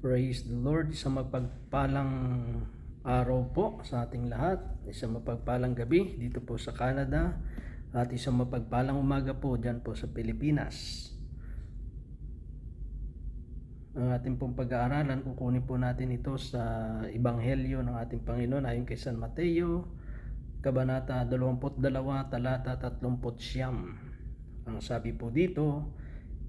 Praise the Lord. Isang mapagpalang araw po sa ating lahat. Isang mapagpalang gabi dito po sa Canada. At isang mapagpalang umaga po dyan po sa Pilipinas. Ang ating pong pag-aaralan, kukunin po natin ito sa Ebanghelyo ng ating Panginoon ayon kay San Mateo, Kabanata 22, talata 30 Ang sabi po dito,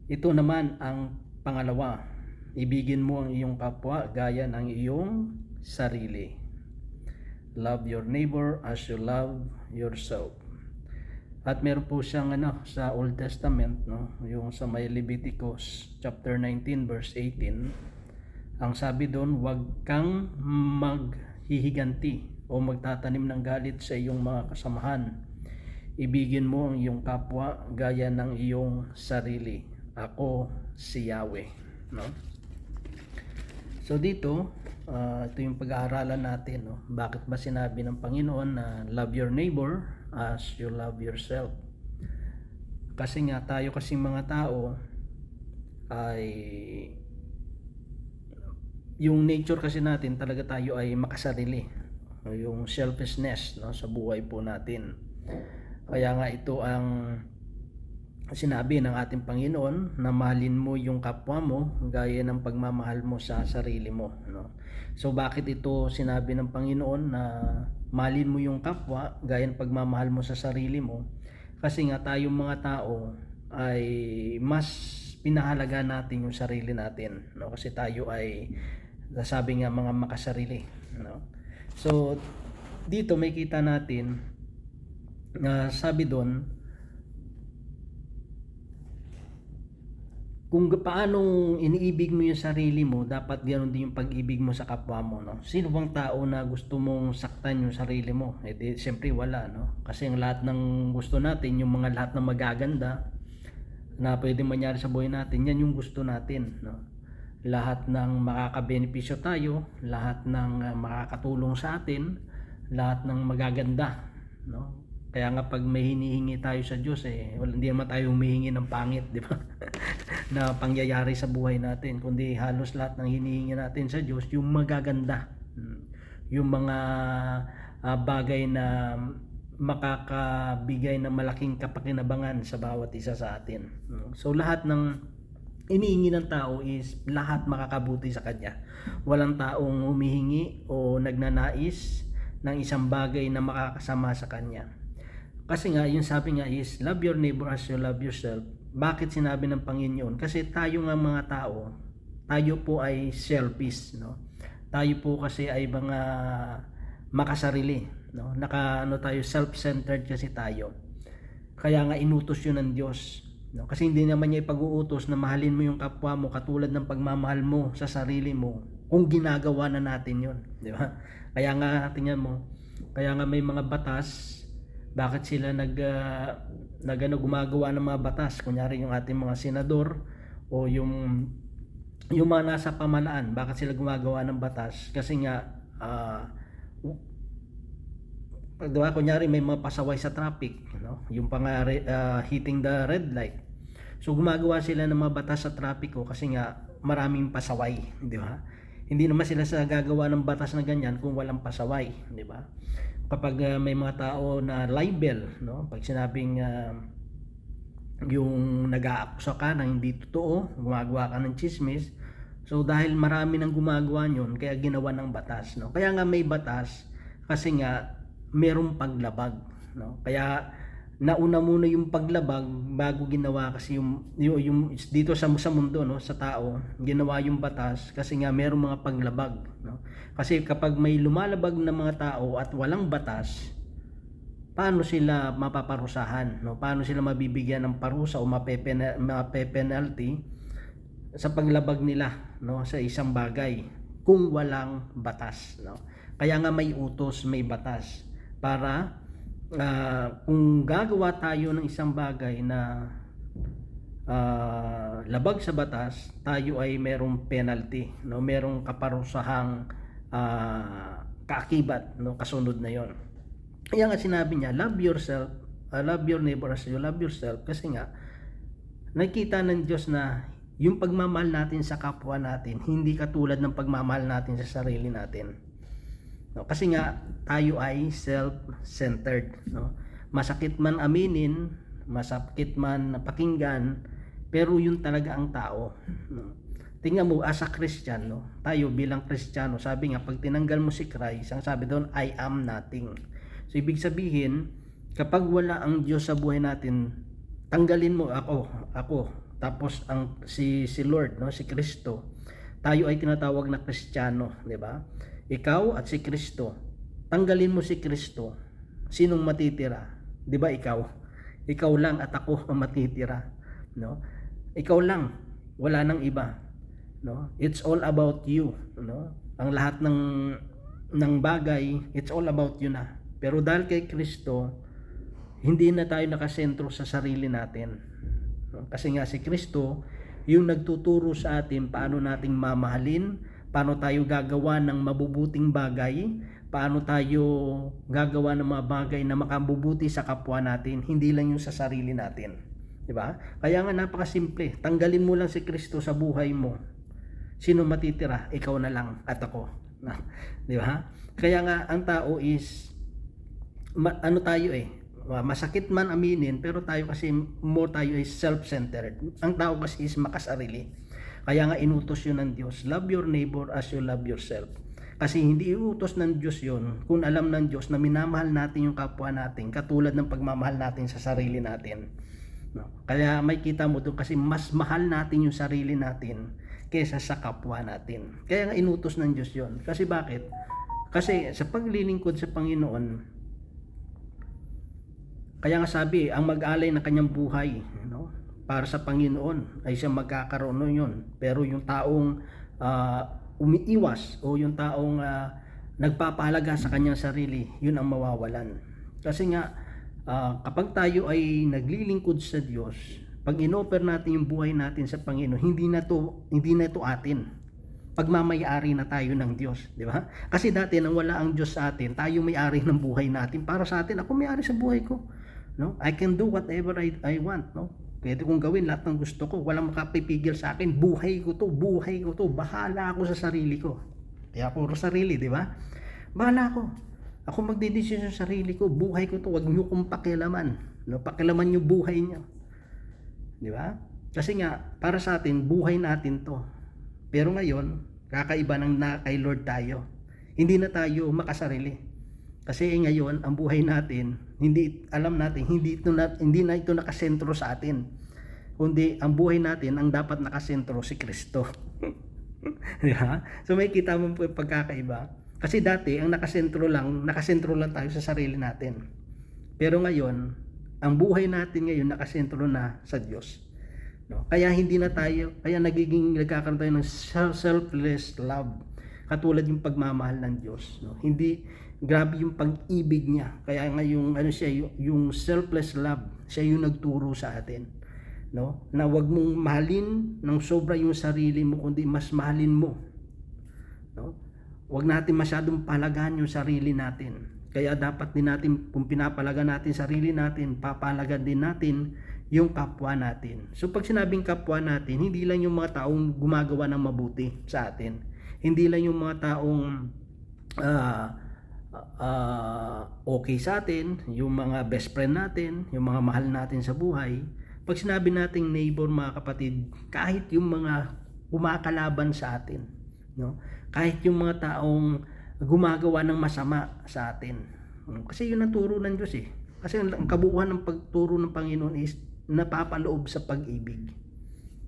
ito naman ang pangalawa, ibigin mo ang iyong kapwa gaya ng iyong sarili. Love your neighbor as you love yourself. At meron po siyang ano sa Old Testament no, yung sa may Leviticus chapter 19 verse 18. Ang sabi doon, huwag kang maghihiganti o magtatanim ng galit sa iyong mga kasamahan. Ibigin mo ang iyong kapwa gaya ng iyong sarili. Ako si Yahweh, no? So dito, ah, ito yung pag-aaralan natin, no? Bakit ba sinabi ng Panginoon na love your neighbor as you love yourself? Kasi nga tayo kasing mga tao ay yung nature kasi natin talaga tayo ay makasarili. Yung selfishness no sa buhay po natin. Kaya nga ito ang sinabi ng ating Panginoon na mahalin mo yung kapwa mo gaya ng pagmamahal mo sa sarili mo no? So bakit ito sinabi ng Panginoon na mahalin mo yung kapwa gaya ng pagmamahal mo sa sarili mo? Kasi nga tayong mga tao ay mas pinahalaga natin yung sarili natin no? Kasi tayo ay sabi nga mga makasarili no? So dito may kita natin na sabi doon kung paano iniibig mo yung sarili mo, dapat ganoon din yung pag-ibig mo sa kapwa mo, no? Sino bang tao na gusto mong saktan yung sarili mo? Eh di, siyempre wala, no? Kasi ang lahat ng gusto natin, yung mga lahat ng magaganda na pwede mangyari sa buhay natin, yan yung gusto natin, no? Lahat ng makakabenepisyo tayo, lahat ng uh, makakatulong sa atin, lahat ng magaganda, no? Kaya nga pag may hinihingi tayo sa Diyos eh, wala hindi naman tayo humihingi ng pangit, di ba? na pangyayari sa buhay natin, kundi halos lahat ng hinihingi natin sa Diyos yung magaganda. Hmm. Yung mga uh, bagay na makakabigay ng malaking kapakinabangan sa bawat isa sa atin. Hmm. So lahat ng inihingi ng tao is lahat makakabuti sa kanya. Walang taong humihingi o nagnanais ng isang bagay na makakasama sa kanya. Kasi nga, yung sabi nga is, love your neighbor as you love yourself. Bakit sinabi ng Panginoon? Kasi tayo nga mga tao, tayo po ay selfish, no? Tayo po kasi ay mga makasarili, no? Naka ano tayo self-centered kasi tayo. Kaya nga inutos 'yun ng Diyos, no? Kasi hindi naman niya ipag-uutos na mahalin mo yung kapwa mo katulad ng pagmamahal mo sa sarili mo kung ginagawa na natin 'yon, di ba? Kaya nga tingnan mo, kaya nga may mga batas bakit sila nag uh, nag ano, gumagawa ng mga batas? Kunyari yung ating mga senador o yung yung mga nasa pamalaan bakit sila gumagawa ng batas? Kasi nga uh, diba, kunyari may mga pasaway sa traffic no? yung pang uh, hitting the red light. So gumagawa sila ng mga batas sa trapiko kasi nga maraming pasaway di ba? Hindi naman sila sa gagawa ng batas na ganyan kung walang pasaway di ba kapag uh, may mga tao na libel, no? Pag sinabing uh, yung nag-aakusa ka na hindi totoo, gumagawa ka ng chismis, so dahil marami nang gumagawa yun, kaya ginawa ng batas, no? Kaya nga may batas kasi nga merong paglabag, no? Kaya nauna muna yung paglabag bago ginawa kasi yung, yung, yung dito sa sa mundo no sa tao ginawa yung batas kasi nga merong mga paglabag no? Kasi kapag may lumalabag na mga tao at walang batas paano sila mapaparusahan no? Paano sila mabibigyan ng parusa o mape-penalty sa paglabag nila no sa isang bagay kung walang batas no? Kaya nga may utos may batas para uh, kung gagawa tayo ng isang bagay na uh, labag sa batas, tayo ay merong penalty, no? Merong kaparusahang uh, kaakibat, no? Kasunod na 'yon. Kaya nga sinabi niya, love yourself, uh, love your neighbor as you love yourself kasi nga nakita ng Diyos na yung pagmamahal natin sa kapwa natin, hindi katulad ng pagmamahal natin sa sarili natin. No, kasi nga tayo ay self-centered, no. Masakit man aminin, masakit man pakinggan, pero yun talaga ang tao, no. Tingnan mo as a Christian, no. Tayo bilang Kristiyano, sabi nga pag tinanggal mo si Christ, ang sabi doon I am nothing. So ibig sabihin, kapag wala ang Diyos sa buhay natin, tanggalin mo ako, ako, tapos ang si si Lord, no, si Kristo. Tayo ay tinatawag na Kristiyano, di ba? Ikaw at si Kristo. Tanggalin mo si Kristo. Sinong matitira? 'Di ba ikaw? Ikaw lang at ako ang matitira, no? Ikaw lang, wala nang iba, no? It's all about you, no? Ang lahat ng ng bagay, it's all about you na. Pero dahil kay Kristo, hindi na tayo nakasentro sa sarili natin. Kasi nga si Kristo, yung nagtuturo sa atin paano nating mamahalin, paano tayo gagawa ng mabubuting bagay, paano tayo gagawa ng mga bagay na makabubuti sa kapwa natin, hindi lang yung sa sarili natin. 'Di ba? Kaya nga napakasimple, tanggalin mo lang si Kristo sa buhay mo. Sino matitira? Ikaw na lang at ako. 'Di ba? Kaya nga ang tao is ma- ano tayo eh, masakit man aminin pero tayo kasi more tayo is self-centered ang tao kasi is makasarili kaya nga inutos yun ng Diyos love your neighbor as you love yourself kasi hindi iutos ng Diyos yun kung alam ng Diyos na minamahal natin yung kapwa natin katulad ng pagmamahal natin sa sarili natin no? kaya may kita mo doon kasi mas mahal natin yung sarili natin kaysa sa kapwa natin kaya nga inutos ng Diyos yun kasi bakit? kasi sa paglilingkod sa Panginoon kaya nga sabi, ang mag-alay ng kanyang buhay, no? Para sa Panginoon ay siya magkakaroon nun yun. Pero yung taong uh, umiiwas o yung taong uh, nagpapahalaga sa kanyang sarili, yun ang mawawalan. Kasi nga, uh, kapag tayo ay naglilingkod sa Diyos, pag inoper natin yung buhay natin sa Panginoon, hindi na to, hindi na to atin pagmamayari na tayo ng Diyos, di ba? Kasi dati nang wala ang Diyos sa atin, tayo may-ari ng buhay natin. Para sa atin, ako may-ari sa buhay ko no? I can do whatever I, I want, no? Pwede kong gawin lahat ng gusto ko. Walang makapipigil sa akin. Buhay ko to, buhay ko to. Bahala ako sa sarili ko. Kaya puro sarili, di ba? Bahala ako. Ako magdedesisyon sa sarili ko. Buhay ko to. Huwag niyo kong pakialaman. No? Pakialaman niyo buhay niyo. Di ba? Kasi nga, para sa atin, buhay natin to. Pero ngayon, kakaiba ng na kay Lord tayo. Hindi na tayo makasarili. Kasi ngayon, ang buhay natin, hindi alam natin, hindi ito na, hindi na ito nakasentro sa atin. Kundi ang buhay natin ang dapat nakasentro si Kristo. Di ba? So may kita mo po yung pagkakaiba. Kasi dati, ang nakasentro lang, nakasentro lang tayo sa sarili natin. Pero ngayon, ang buhay natin ngayon nakasentro na sa Diyos. No? Kaya hindi na tayo, kaya nagiging nagkakaroon tayo ng selfless love. Katulad yung pagmamahal ng Diyos. No? Hindi, grabe yung pag-ibig niya. Kaya nga yung ano siya, yung, selfless love, siya yung nagturo sa atin. No? Na wag mong mahalin ng sobra yung sarili mo kundi mas mahalin mo. No? Wag natin masyadong palagan yung sarili natin. Kaya dapat din natin kung pinapalagan natin sarili natin, papalagan din natin yung kapwa natin. So pag sinabing kapwa natin, hindi lang yung mga taong gumagawa ng mabuti sa atin. Hindi lang yung mga taong uh, uh, okay sa atin, yung mga best friend natin, yung mga mahal natin sa buhay, pag sinabi nating neighbor mga kapatid, kahit yung mga kumakalaban sa atin, no? kahit yung mga taong gumagawa ng masama sa atin. Kasi yun ang turo ng Diyos eh. Kasi ang kabuuan ng pagturo ng Panginoon is napapaloob sa pag-ibig.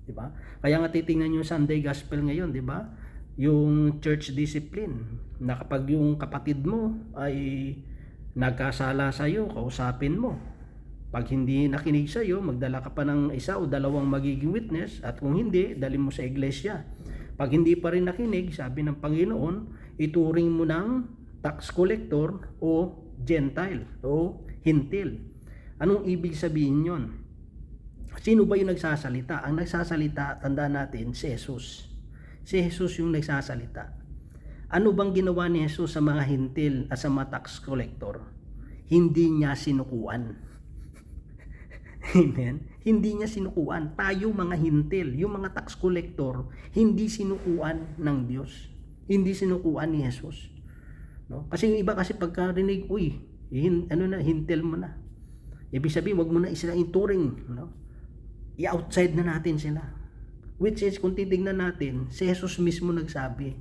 'Di ba? Kaya nga titingnan niyo Sunday Gospel ngayon, 'di ba? Yung church discipline na kapag yung kapatid mo ay nagkasala sa iyo, kausapin mo. Pag hindi nakinig sa iyo, magdala ka pa ng isa o dalawang magiging witness at kung hindi, dali mo sa iglesia. Pag hindi pa rin nakinig, sabi ng Panginoon, ituring mo ng tax collector o Gentile o Hintil. Anong ibig sabihin yon? Sino ba yung nagsasalita? Ang nagsasalita, tanda natin, si Jesus si Jesus yung nagsasalita. Ano bang ginawa ni Jesus sa mga hintil at sa mga tax collector? Hindi niya sinukuan. Amen. Hindi niya sinukuan. Tayo mga hintil, yung mga tax collector, hindi sinukuan ng Diyos. Hindi sinukuan ni Jesus. No? Kasi yung iba kasi pagkarinig, uy, hin, ano na, hintil mo na. Ibig sabihin, wag mo na sila ituring. No? I-outside na natin sila. Which is, kung titignan natin, si Jesus mismo nagsabi,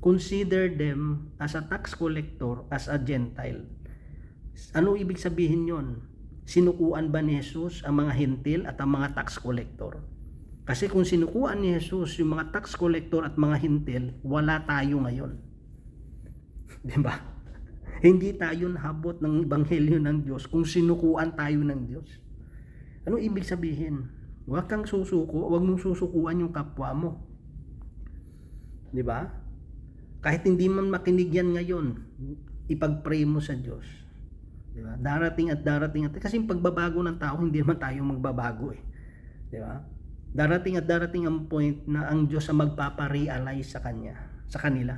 consider them as a tax collector, as a Gentile. Ano ibig sabihin yon? Sinukuan ba ni Jesus ang mga hintil at ang mga tax collector? Kasi kung sinukuan ni Jesus yung mga tax collector at mga hintil, wala tayo ngayon. Di ba? Hindi tayo nahabot ng ebanghelyo ng Diyos kung sinukuan tayo ng Diyos. Ano ibig sabihin? Huwag kang susuko, huwag mong susukuan yung kapwa mo. Di ba? Kahit hindi man makinig yan ngayon, ipag-pray mo sa Diyos. Di ba? Darating at darating at kasi yung pagbabago ng tao, hindi naman tayo magbabago eh. Di ba? Darating at darating ang point na ang Diyos ang magpapa-realize sa kanya, sa kanila.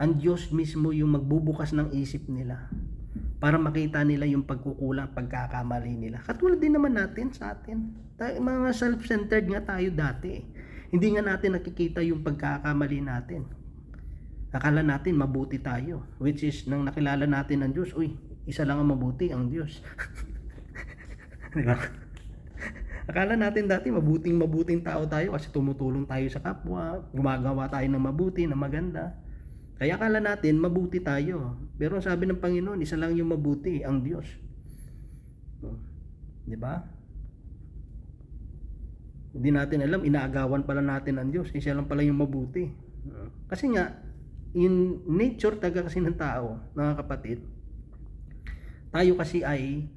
Ang Diyos mismo yung magbubukas ng isip nila para makita nila yung pagkukulang, pagkakamali nila. Katulad din naman natin sa atin. Tayo, mga self-centered nga tayo dati. eh. Hindi nga natin nakikita yung pagkakamali natin. Akala natin mabuti tayo. Which is, nang nakilala natin ang Diyos, uy, isa lang ang mabuti, ang Diyos. Di ba? Akala natin dati mabuting mabuting tao tayo kasi tumutulong tayo sa kapwa, gumagawa tayo ng mabuti, na maganda. Kaya akala natin mabuti tayo. Pero ang sabi ng Panginoon, isa lang yung mabuti, ang Diyos. Di ba? Hindi natin alam, inaagawan pala natin ang Diyos. Isa lang pala yung mabuti. Kasi nga, in nature taga kasi ng tao, mga kapatid, tayo kasi ay,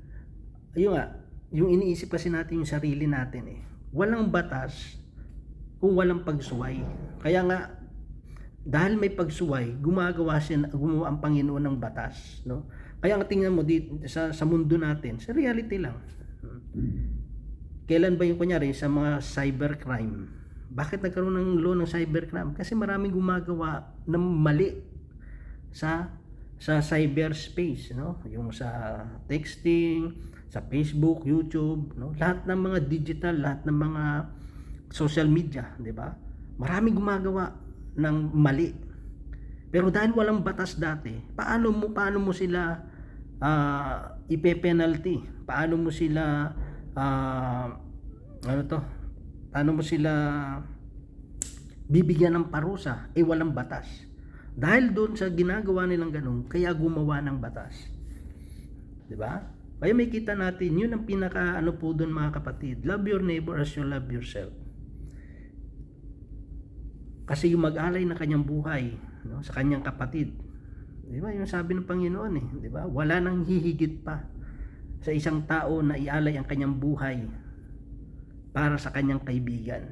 ayun nga, yung iniisip kasi natin yung sarili natin eh. Walang batas kung walang pagsuway. Kaya nga, dahil may pagsuway, gumagawa siya, gumawa ang Panginoon ng batas. No? Kaya nga tingnan mo dito, sa, sa mundo natin, sa reality lang. Kailan ba yung kunyari sa mga cybercrime? Bakit nagkaroon ng law ng cybercrime? Kasi maraming gumagawa ng mali sa sa cyberspace, no? Yung sa texting, sa Facebook, YouTube, no? Lahat ng mga digital, lahat ng mga social media, 'di ba? Maraming gumagawa ng mali. Pero dahil walang batas dati, paano mo paano mo sila uh, ipe-penalty? Paano mo sila uh, ano to? Paano mo sila bibigyan ng parusa? Eh walang batas. Dahil doon sa ginagawa nilang ganun, kaya gumawa ng batas. 'Di ba? Kaya may kita natin, yun ang pinaka ano po doon mga kapatid. Love your neighbor as you love yourself. Kasi yung mag-alay ng kanyang buhay no, sa kanyang kapatid. Di ba? Yung sabi ng Panginoon eh. Di ba? Wala nang hihigit pa sa isang tao na ialay ang kanyang buhay para sa kanyang kaibigan.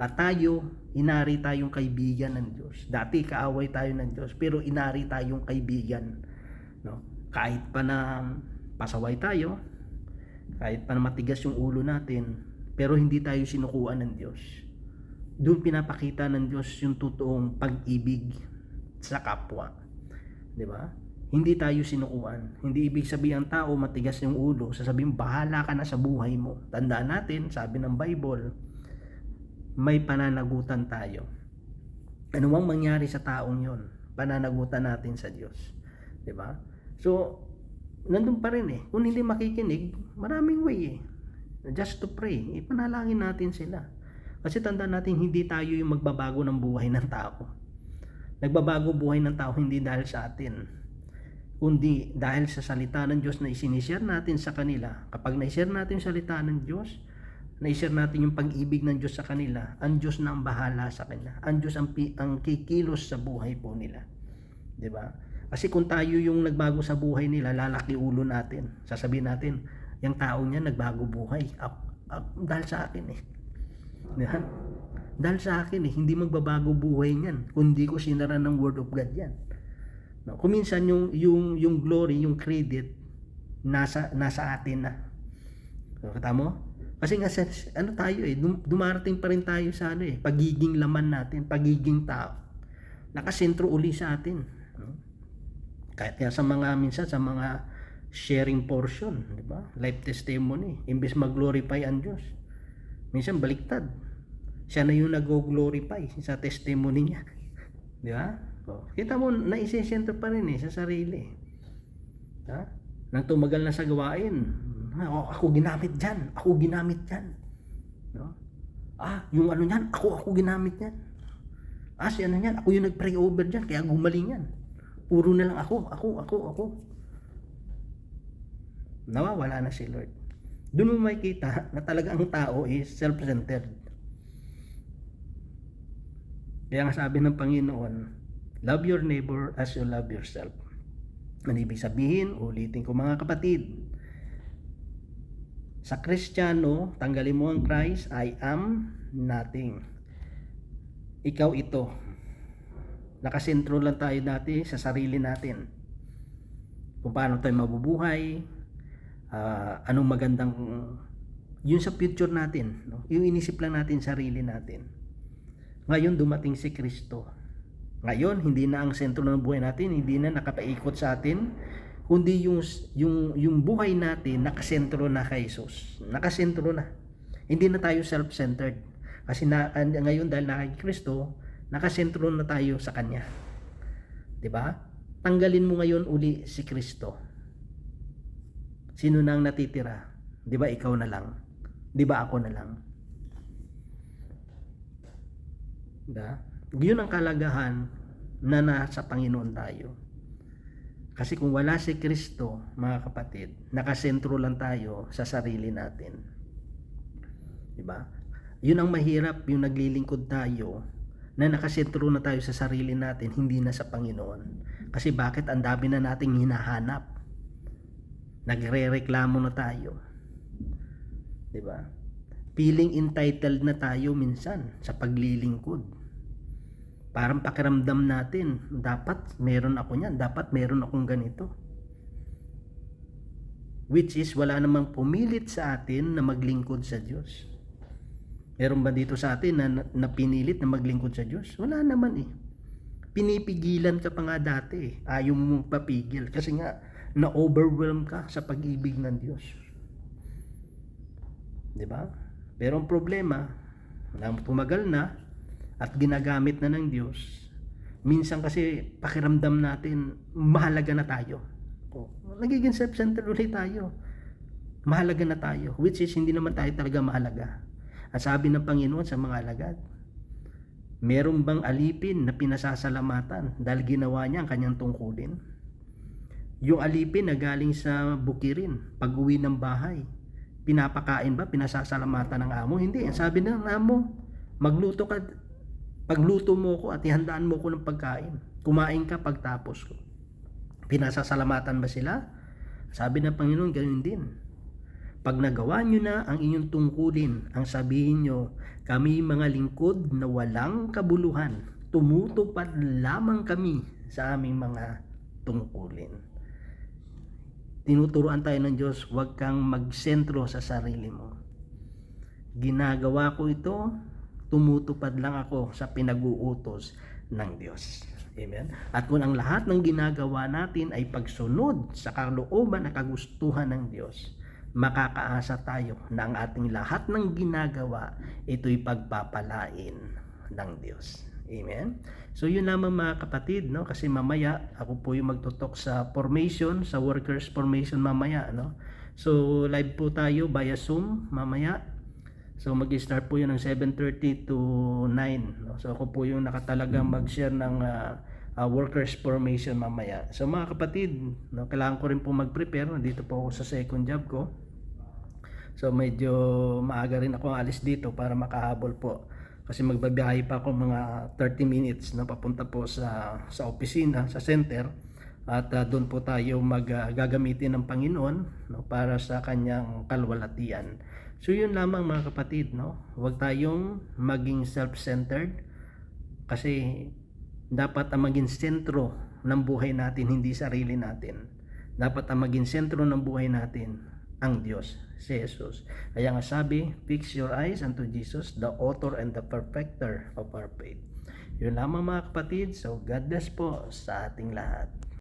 At tayo, inari tayong kaibigan ng Diyos. Dati kaaway tayo ng Diyos, pero inari tayong kaibigan. No? Kahit pa na pasaway tayo, kahit pa na matigas yung ulo natin, pero hindi tayo sinukuan ng Diyos doon pinapakita ng Diyos yung totoong pag-ibig sa kapwa. 'Di ba? Hindi tayo sinukuan. Hindi ibig sabihin ang tao matigas yung ulo, sasabihin bahala ka na sa buhay mo. Tandaan natin, sabi ng Bible, may pananagutan tayo. Ano mang mangyari sa taong 'yon, pananagutan natin sa Diyos. 'Di ba? So, nandun pa rin eh. Kung hindi makikinig, maraming way eh. Just to pray, ipanalangin natin sila. Kasi tandaan natin hindi tayo yung magbabago ng buhay ng tao. Nagbabago buhay ng tao hindi dahil sa atin, kundi dahil sa salita ng Diyos na isinishare natin sa kanila. Kapag na-share natin yung salita ng Diyos, na-share natin yung pag-ibig ng Diyos sa kanila, ang Diyos na ang bahala sa kanila. Ang Diyos ang, ang kikilos sa buhay po nila. ba? Kasi kung tayo yung nagbago sa buhay nila, lalaki ulo natin. Sasabihin natin, yung tao niya nagbago buhay. Ako, ako, dahil sa akin eh. Diba? Dahil sa akin eh, hindi magbabago buhay niyan. Kundi ko sinara ng Word of God yan. No, kuminsan yung, yung, yung glory, yung credit, nasa, nasa atin na. No, kata mo? Kasi nga, sa, ano tayo eh, dum, dumarating pa rin tayo sa ano eh, pagiging laman natin, pagiging tao. Nakasentro uli sa atin. No? Kahit nga sa mga, minsan sa mga sharing portion, di ba? Life testimony, imbes mag-glorify ang Diyos. Minsan baliktad. Siya na yung nag-glorify sa testimony niya. Di ba? O, kita mo, naisisento pa rin eh, sa sarili. Ha? Nang tumagal na sa gawain, "Ah, ako ginamit dyan, ako ginamit dyan. No? Ah, yung ano yan, ako, ako ginamit yan. Ah, si ano yan, ako yung nag-pray over dyan, kaya gumaling yan. Puro na lang ako, ako, ako, ako. Nawawala na si Lord. Doon mo makikita na talaga ang tao is self-centered. Kaya nga sabi ng Panginoon, love your neighbor as you love yourself. Ano ibig sabihin? Ulitin ko mga kapatid. Sa Kristiyano, tanggalin mo ang Christ, I am nothing. Ikaw ito. Nakasentro lang tayo dati sa sarili natin. Kung paano tayo mabubuhay, ah, anong magandang yun sa future natin, no? Yung inisip lang natin sarili natin. Ngayon dumating si Kristo. Ngayon hindi na ang sentro ng buhay natin, hindi na nakapaikot sa atin, kundi yung yung yung buhay natin nakasentro na kay Jesus. Nakasentro na. Hindi na tayo self-centered. Kasi na, ngayon dahil na kay Kristo, nakasentro na tayo sa kanya. 'Di ba? Tanggalin mo ngayon uli si Kristo. Sino nang natitira? 'Di ba ikaw na lang? 'Di ba ako na lang? Da? Yun ang kalagahan na nasa Panginoon tayo. Kasi kung wala si Kristo, mga kapatid, nakasentro lang tayo sa sarili natin. 'Di ba? Yun ang mahirap, yung naglilingkod tayo na nakasentro na tayo sa sarili natin, hindi na sa Panginoon. Kasi bakit ang dami na nating hinahanap? Nagre-reklamo na tayo. 'Di ba? Feeling entitled na tayo minsan sa paglilingkod. Parang pakiramdam natin, dapat meron ako niyan, dapat meron akong ganito. Which is wala namang pumilit sa atin na maglingkod sa Diyos. Meron ba dito sa atin na, na na maglingkod sa Diyos? Wala naman eh. Pinipigilan ka pa nga dati eh. Ayaw mong papigil kasi nga na-overwhelm ka sa pag-ibig ng Diyos. 'Di ba? Pero ang problema, na tumagal na at ginagamit na ng Diyos, minsan kasi pakiramdam natin, mahalaga na tayo. O, nagiging self-centered ulit tayo. Mahalaga na tayo, which is hindi naman tayo talaga mahalaga. At sabi ng Panginoon sa mga alagad, meron bang alipin na pinasasalamatan dahil ginawa niya ang kanyang tungkulin? Yung alipin na galing sa bukirin, pag uwi ng bahay, pinapakain ba, pinasasalamatan ng amo? Hindi. Sabi ng amo, magluto ka, pagluto mo ko at ihandaan mo ko ng pagkain. Kumain ka pagtapos ko. Pinasasalamatan ba sila? Sabi ng Panginoon, ganoon din. Pag nagawa nyo na ang inyong tungkulin, ang sabihin nyo, kami mga lingkod na walang kabuluhan, tumutupad lamang kami sa aming mga tungkulin tinuturuan tayo ng Diyos, huwag kang magsentro sa sarili mo. Ginagawa ko ito, tumutupad lang ako sa pinag-uutos ng Diyos. Amen. At kung ang lahat ng ginagawa natin ay pagsunod sa kalooban at kagustuhan ng Diyos, makakaasa tayo na ang ating lahat ng ginagawa ito'y pagpapalain ng Diyos. Amen. So yun lamang mga kapatid, no? Kasi mamaya ako po yung magtutok sa formation, sa workers formation mamaya, no? So live po tayo via Zoom mamaya. So mag-start po yun ng 7:30 to 9, no? So ako po yung nakatalagang mag-share ng uh, uh, workers formation mamaya. So mga kapatid, no, kailangan ko rin po mag-prepare. Nandito po ako sa second job ko. So medyo maaga rin ako alis dito para makahabol po kasi magbabiyahe pa ako mga 30 minutes na papunta po sa sa opisina, sa center at uh, doon po tayo maggagamitin uh, ng Panginoon no, para sa kanyang kalwalatian. So yun lamang mga kapatid, no? Huwag tayong maging self-centered kasi dapat ang maging sentro ng buhay natin hindi sarili natin. Dapat ang maging sentro ng buhay natin ang Diyos, si Jesus. Kaya nga sabi, fix your eyes unto Jesus, the author and the perfecter of our faith. Yun lamang mga kapatid. So God bless po sa ating lahat.